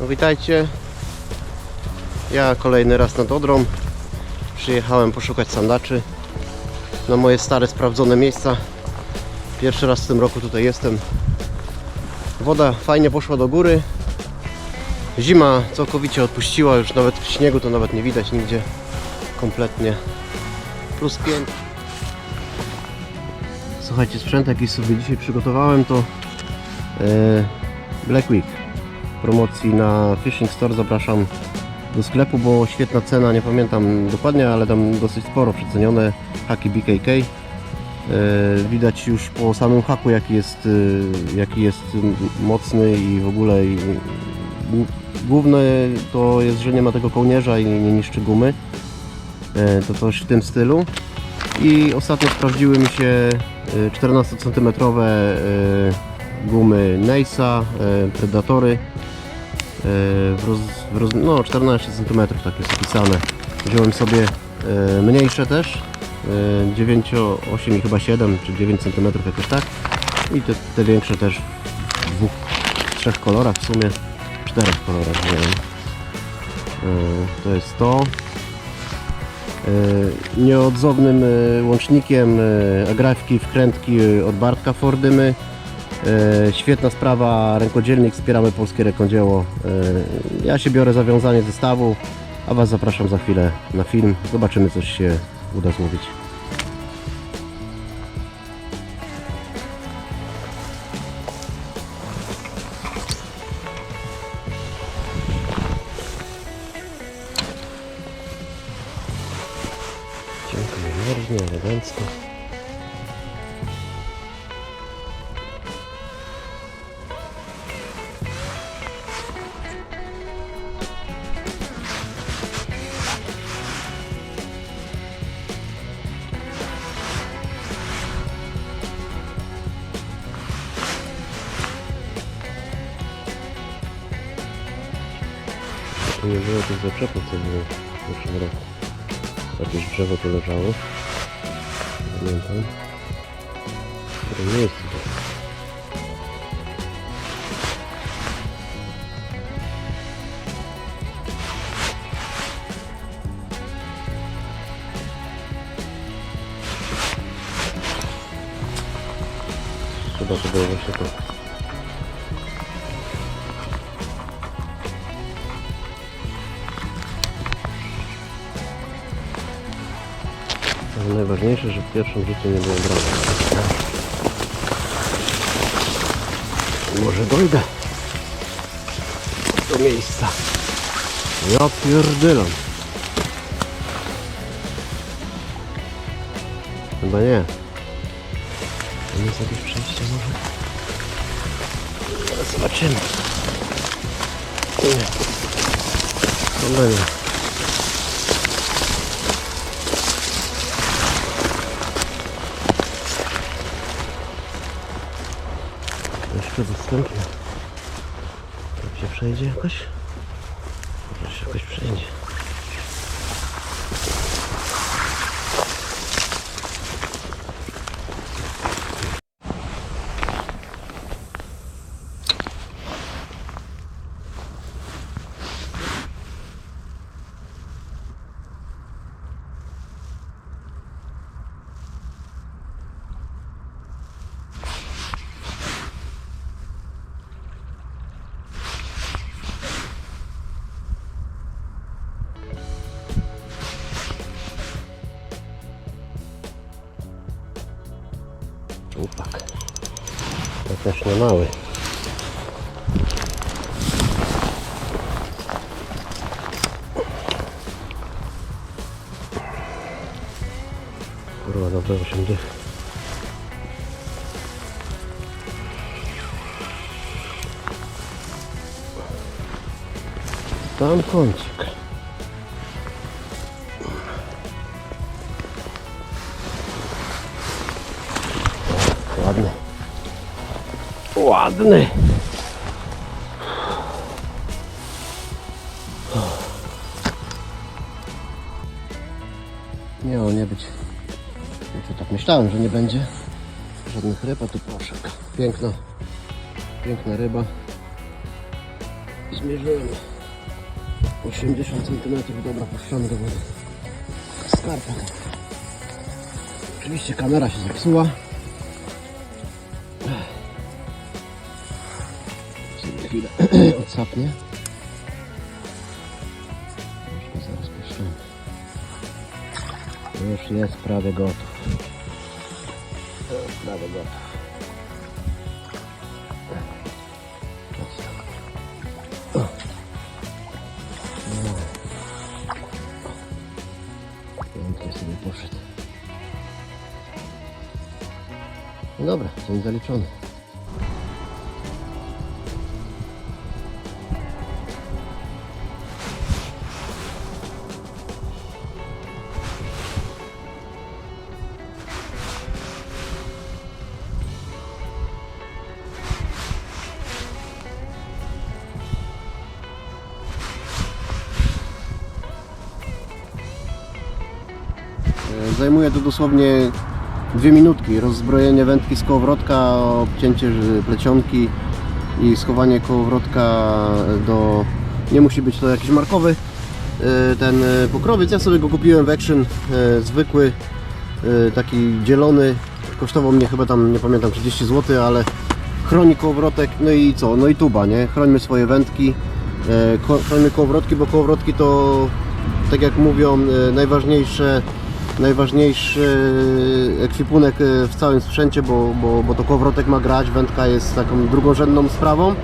No witajcie. Ja kolejny raz nad Odrą. Przyjechałem poszukać sandaczy na moje stare, sprawdzone miejsca. Pierwszy raz w tym roku tutaj jestem. Woda fajnie poszła do góry. Zima całkowicie odpuściła, już nawet śniegu to nawet nie widać nigdzie. Kompletnie. Plus 5. Słuchajcie, sprzęt jaki sobie dzisiaj przygotowałem to e, Black Week promocji na Fishing Store zapraszam do sklepu, bo świetna cena, nie pamiętam dokładnie, ale tam dosyć sporo przecenione haki BKK. E, Widać już po samym haku jaki jest, e, jaki jest mocny i w ogóle i, główne to jest, że nie ma tego kołnierza i nie niszczy gumy. E, To coś w tym stylu. I ostatnio sprawdziły mi się e, 14 cm gumy Neisa, Predatory w roz, w roz, no 14 cm tak jest opisane. Wziąłem sobie e, mniejsze też, e, 9, 8 i chyba 7 czy 9 cm jakoś tak. I te, te większe też w dwóch, trzech kolorach w sumie, czterech kolorach wziąłem. E, to jest to. E, Nieodzownym e, łącznikiem e, agrafki wkrętki e, od Bartka Fordymy. E, świetna sprawa, rękodzielnik, wspieramy polskie rękodzieło. E, ja się biorę za wiązanie zestawu, a Was zapraszam za chwilę na film. Zobaczymy, coś się uda złowić. Mierznie, elegancko. To nie było tych zaczepów, co było w zeszłym roku. Jakieś drzewo tu leżało. Pamiętam. W którym miejscu to? Chyba to było właśnie to. Najważniejsze, że w pierwszym rzucie nie było brania. Może dojdę do miejsca. Ja pierdylam. Chyba nie. Tam jest jakieś przejście może? Zaraz zobaczymy. Nie. Chyba nie. Jeszcze dostępne. Tam się przejdzie jakoś? Może się jakoś przejdzie. Też nie mały. Kurwa, dobre 8 dych. Tam kącik. Ładny. Miało nie być. Znaczy, tak myślałem, że nie będzie żadnych ryb, a tu proszek. Piękna, piękna ryba. Zmierzyłem 80 cm, dobra, puszczamy do wody. Skarpa. Oczywiście kamera się zepsuła. Chwilę odsapnie. Już go zaraz puszczamy. Już jest prawie gotów. Już prawie gotów. Pięknie sobie poszedł. No dobra, dzień zaliczony. Zajmuje to dosłownie dwie minutki. Rozzbrojenie wędki z kołowrotka, obcięcie plecionki i schowanie kołowrotka do... Nie musi być to jakiś markowy e, ten e, pokrowiec. Ja sobie go kupiłem w Action, e, zwykły, taki dzielony. Kosztował mnie chyba tam, nie pamiętam, 30 zł, ale chroni kołowrotek, no i co? No i tuba, nie? Chrońmy swoje wędki, chrońmy kołowrotki, bo kołowrotki to, tak jak mówią, najważniejsze najważniejszy ekwipunek e, w całym sprzęcie, bo, bo, bo to kołowrotek ma grać, wędka jest taką drugorzędną sprawą.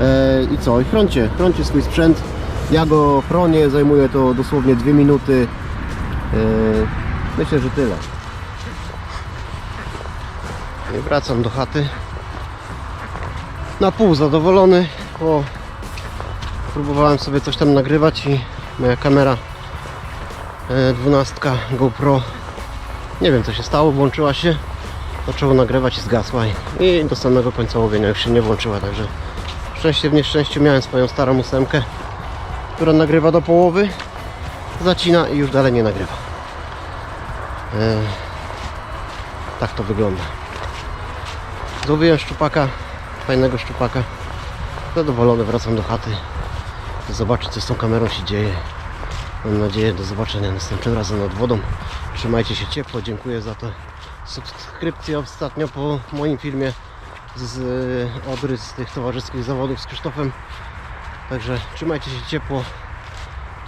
E, I co? I chroncie, chroncie swój sprzęt. Ja go chronię, zajmuje to dosłownie dwie minuty. E, myślę, że tyle. I wracam do chaty. Na pół zadowolony, bo próbowałem sobie coś tam nagrywać i moja kamera e, 12 GoPro. Nie wiem co się stało, włączyła się. Zaczęło nagrywać i zgasła i, do samego końca łowienia już się nie włączyła także szczęście w nieszczęściu miałem swoją starą ósemkę która nagrywa do połowy zacina i już dalej nie nagrywa. E, tak to wygląda. Złowiłem szczupaka fajnego szczupaka. Zadowolony wracam do chaty. Zobaczyć co z tą kamerą się dzieje Mam nadzieję do zobaczenia następnym razem nad wodą. Trzymajcie się ciepło, dziękuję za tę subskrypcję ostatnio po moim filmie z e, Odry z tych towarzyskich zawodów z Krzysztofem. Także trzymajcie się ciepło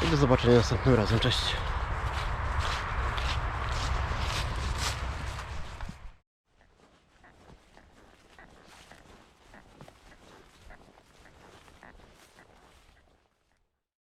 i do zobaczenia następnym razem. Cześć!